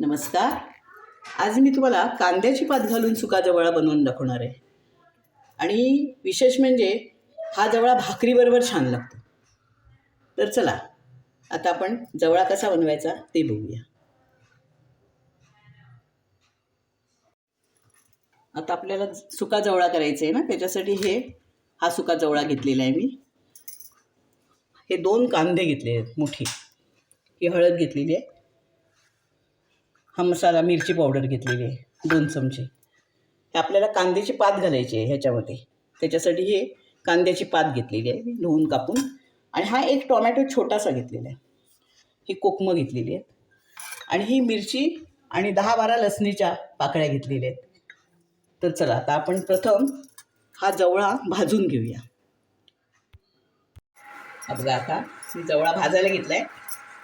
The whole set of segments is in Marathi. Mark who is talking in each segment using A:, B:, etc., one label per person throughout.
A: नमस्कार. आज मी तुम्हाला कांद्याची पात घालून सुका जवळा बनवून दाखवणार आहे. आणि विशेष म्हणजे हा जवळा भाकरीबरोबर छान लागतो. तर चला आता आपण जवळा कसा बनवायचा ते बघूया. आता आपल्याला सुका जवळा करायचा आहे ना त्याच्यासाठी हे हा सुका जवळा घेतलेला आहे मी. हे दोन कांदे घेतले आहेत मोठी. ही हळद घेतलेली आहे. हा मसाला मिरची पावडर घेतलेली आहे दोन चमचे. हे आपल्याला कांद्याची पात घालायची आहे ह्याच्यामध्ये. त्याच्यासाठी हे कांद्याची पात घेतलेली आहे धुवून कापून. आणि हा एक टोमॅटो छोटासा घेतलेला आहे. ही कोकमं घेतलेली आहे आणि ही मिरची आणि दहा बारा लसणीच्या पाकळ्या घेतलेल्या आहेत. तर चला आता आपण प्रथम हा जवळा भाजून घेऊया. बघा आता मी जवळा भाजायला घेतला आहे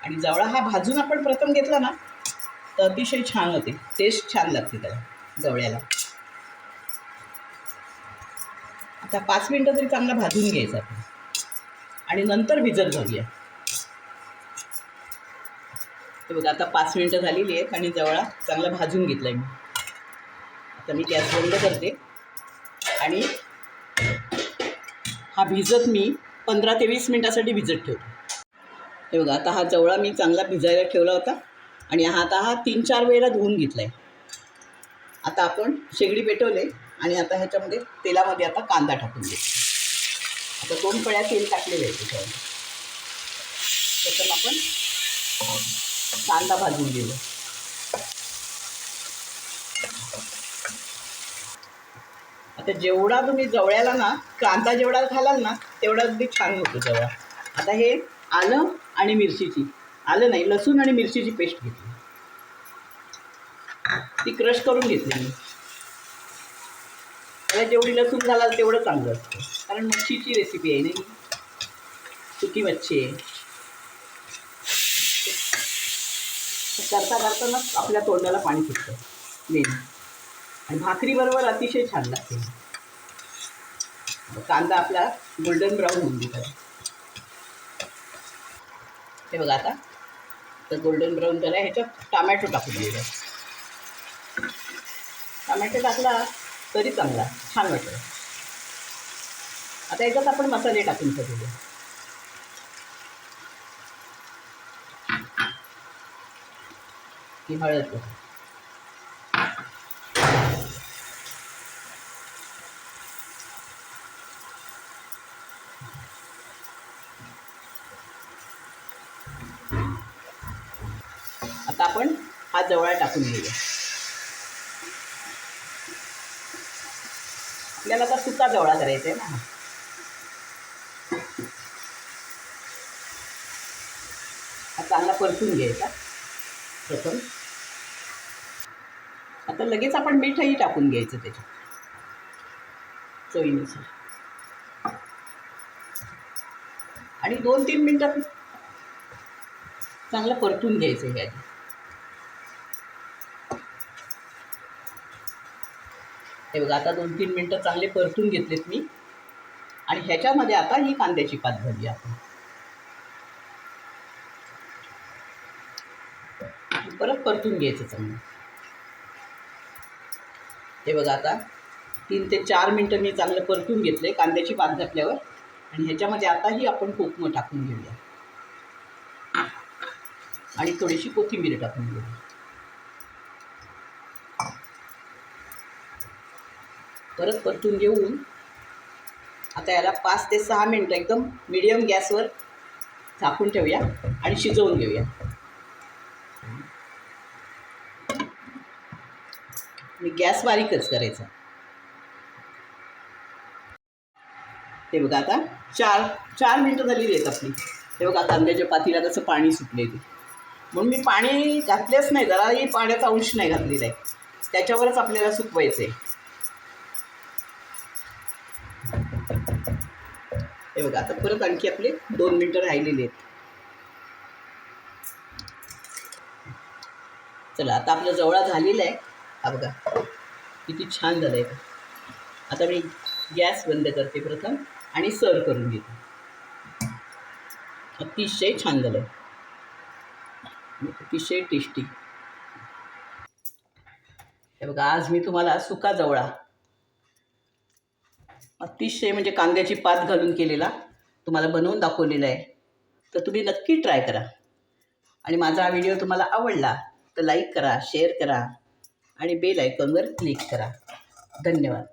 A: आणि जवळा हा भाजून आपण प्रथम घेतला ना तर अतिशय छान होते. टेस्ट छान लागते त्याला जवळ्याला. आता पाच मिनटं तरी चांगला भाजून घ्यायचा आपण. आणि नंतर भिजत घालूया. ते बघा आता पाच मिनटं झालेली आहेत आणि जवळा चांगला भाजून घेतला मी. आता मी गॅस बंद करते. आणि हा भिजत मी पंधरा ते वीस मिनटासाठी भिजत ठेवतो. हे बघा आता हा जवळा मी चांगला भिजायला ठेवला होता. आणि हा आता हा तीन चार वेळेला धुवून घेतला आहे आता आपण शेगडी पेटवले आणि आता ह्याच्यामध्ये तेलामध्ये आता कांदा टाकून घेतो आता दोन पळ्या तेल टाकलेले आहे त्याच्यावर. त्याच्यात आपण कांदा भाजून घेऊ. आता जेवढा तुम्ही जवळ्याला ना कांदा जेवढा घालाल ना तेवढा अगदी छान होतो जवळ आता हे आलं आणि मिरचीची. आलं नाही लसूण आणि मिरचीची पेस्ट घेतली. ती क्रश करून घेतली मी. त्याला जेवढी लसूण झाला तेवढं चांगलं असतं. कारण मच्छीची रेसिपी आहे नाही सुकी मच्छी आहे. करता करताना आपल्या तोंडाला पाणी सुटतं मेन आणि भाकरीबरोबर अतिशय छान लागते. कांदा आपला गोल्डन ब्राऊन होऊन दिला हे बघा आता. तर गोल्डन ब्राऊन झाला ह्याच्यात टमॅटो टाकून दिला. टमॅटो टाकला तरी चांगला छान वाटतं आता याच्यात आपण मसाले टाकून ठेवले की हळद आपण हा जवळा टाकून घेऊया. आपल्याला आता सुका जवळा करायचा आहे ना. हा चांगला परतून घ्यायचा. प्रथम. आता लगेच आपण मीठही टाकून घ्यायचं त्याच्यात. चवीनुसार. आणि दोन तीन मिनटात चांगलं परतून घ्यायचं हे आधी. हे बघा आता दोन तीन मिनटं चांगले परतून घेतलेत मी. आणि ह्याच्यामध्ये आता ही कांद्याची पात झाली आपण. परत परतून घ्यायचं चांगलं. हे बघा आता तीन ते चार मिनटं मी चांगलं परतून घेतले कांद्याची पात घातल्यावर. आणि ह्याच्यामध्ये आताही आपण कोकमं टाकून घेऊया. आणि थोडीशी कोथिंबीर टाकून घेऊया. परत परतून घेऊन आता याला पाच ते सहा मिनटं एकदम मिडियम गॅसवर झाकून ठेवूया आणि शिजवून घेऊया. आणि गॅस बारीकच करायचा. ते बघा आता चार चार मिनटं झालेली आहेत आपली. ते बघा कांद्याच्या पातीला तसं पाणी सुटले ते. म्हणून मी पाणी घातलेच नाही जराही पाण्याचा अंश नाही घातलेला आहे. त्याच्यावरच आपल्याला सुकवायचं आहे हे बघा आता परत आणखी आपले दोन मिनटं राहिलेले आहेत. चला आता आपलं जवळा झालेला आहे. हा बघा किती छान झालं आहे आता मी गॅस बंद करते प्रथम आणि सर्व करून घेते. अतिशय छान झालं आहे अतिशय टेस्टी हे बघा आज मी तुम्हाला सुका जवळा अतिशय म्हणजे कांद्याची पात घालून केलेला तुम्हाला बनवून दाखवलेला आहे. तर तुम्ही नक्की ट्राय करा. आणि माझा हा व्हिडिओ तुम्हाला आवडला तर लाईक करा शेअर करा आणि बेल आयकॉनवर क्लिक करा. धन्यवाद.